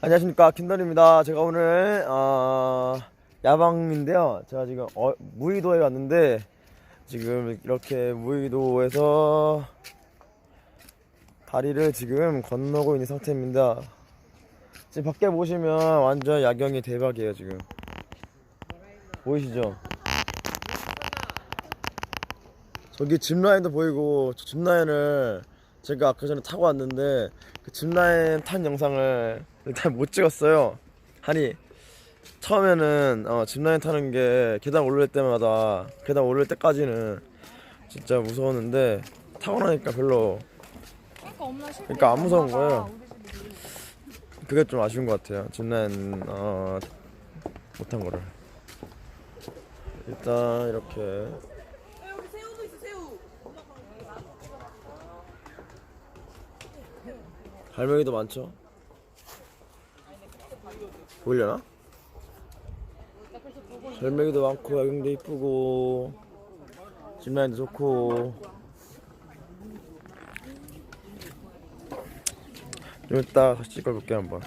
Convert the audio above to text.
안녕하십니까 김단입니다. 제가 오늘 어, 야방인데요. 제가 지금 어, 무의도에 왔는데 지금 이렇게 무의도에서 다리를 지금 건너고 있는 상태입니다. 지금 밖에 보시면 완전 야경이 대박이에요 지금. 보이시죠? 저기 짚라인도 보이고 저 짚라인을 제가 아까 전에 타고 왔는데 그 짚라인 탄 영상을 일단 못 찍었어요. 아니 처음에는 어, 짚라인 타는 게 계단 올릴 때마다 계단 올릴 때까지는 진짜 무서웠는데 타고 나니까 별로 그러니까. 그러니까 안 무서운 거예요. 그게 좀 아쉬운 것 같아요. 짚라인 어, 못한 거를 일단 이렇게 여기 새우도 있어 새우. 갈매기도 많죠? 보이려나? 갈매기도 많고 야경도 이쁘고 짚라인도 좋고 좀 이따 다시 찍어볼게 한번